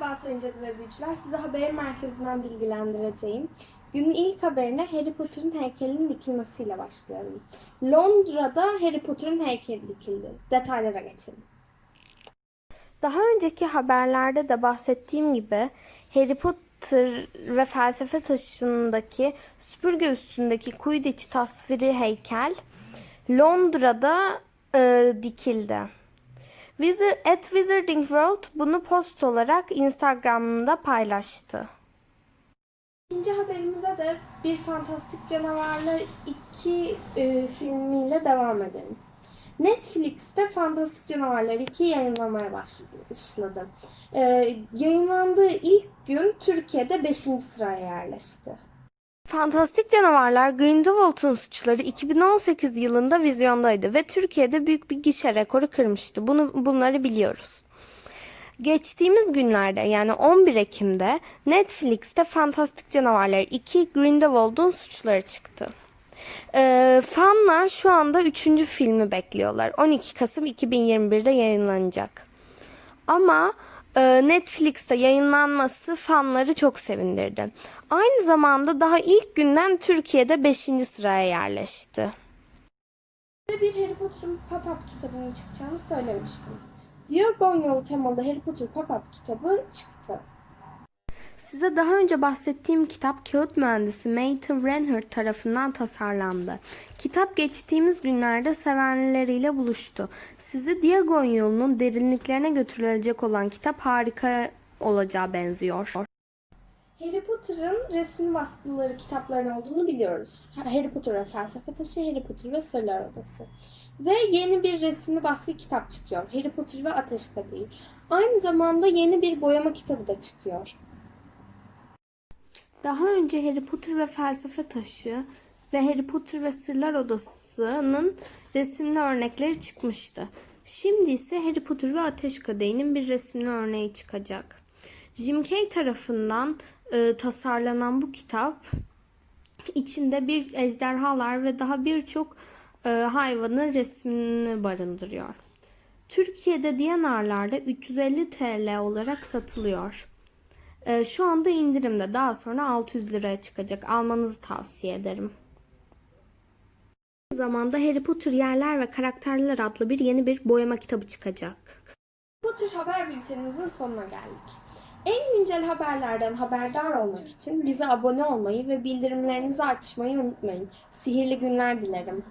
Merhaba sayın cadı ve büyücüler. Size haber merkezinden bilgilendireceğim. Günün ilk haberine Harry Potter'ın heykelinin dikilmesiyle başlayalım. Londra'da Harry Potter'ın heykeli dikildi. Detaylara geçelim. Daha önceki haberlerde de bahsettiğim gibi Harry Potter ve felsefe taşındaki süpürge üstündeki Quidditch tasviri heykel Londra'da e, dikildi. Wizard, at Wizarding World bunu post olarak Instagram'da paylaştı. İkinci haberimize de bir Fantastik Canavarlar 2 e, filmiyle devam edelim. Netflix'te Fantastik Canavarlar 2 yayınlamaya başladı. E, yayınlandığı ilk gün Türkiye'de 5. sıraya yerleşti. Fantastik Canavarlar Grindelwald'un suçları 2018 yılında vizyondaydı ve Türkiye'de büyük bir gişe rekoru kırmıştı. Bunu bunları biliyoruz. Geçtiğimiz günlerde yani 11 Ekim'de Netflix'te Fantastik Canavarlar 2 Grindelwald'un suçları çıktı. Ee, fanlar şu anda 3. filmi bekliyorlar. 12 Kasım 2021'de yayınlanacak. Ama Netflix'te yayınlanması fanları çok sevindirdi. Aynı zamanda daha ilk günden Türkiye'de 5. sıraya yerleşti. Bir Harry Potter'ın pop-up kitabının çıkacağını söylemiştim. Diagon yolu temalı Harry Potter pop-up kitabı çıktı. Size daha önce bahsettiğim kitap kağıt mühendisi Nathan Renhard tarafından tasarlandı. Kitap geçtiğimiz günlerde sevenleriyle buluştu. Sizi Diagon yolunun derinliklerine götürülecek olan kitap harika olacağı benziyor. Harry Potter'ın resimli baskıları kitapların olduğunu biliyoruz. Harry Potter ve Felsefe Taşı, Harry Potter ve Sırlar Odası. Ve yeni bir resimli baskı kitap çıkıyor. Harry Potter ve Ateş Kadehi. Aynı zamanda yeni bir boyama kitabı da çıkıyor. Daha önce Harry Potter ve Felsefe Taşı ve Harry Potter ve Sırlar Odası'nın resimli örnekleri çıkmıştı. Şimdi ise Harry Potter ve Ateş Kadehi'nin bir resimli örneği çıkacak. Jim Kay tarafından e, tasarlanan bu kitap içinde bir ejderhalar ve daha birçok e, hayvanın resmini barındırıyor. Türkiye'de Diyanarlar'da 350 TL olarak satılıyor. Ee, şu anda indirimde. Daha sonra 600 liraya çıkacak. Almanızı tavsiye ederim. Aynı zamanda Harry Potter Yerler ve Karakterler adlı bir yeni bir boyama kitabı çıkacak. Potter haber bültenimizin sonuna geldik. En güncel haberlerden haberdar olmak için bize abone olmayı ve bildirimlerinizi açmayı unutmayın. Sihirli günler dilerim.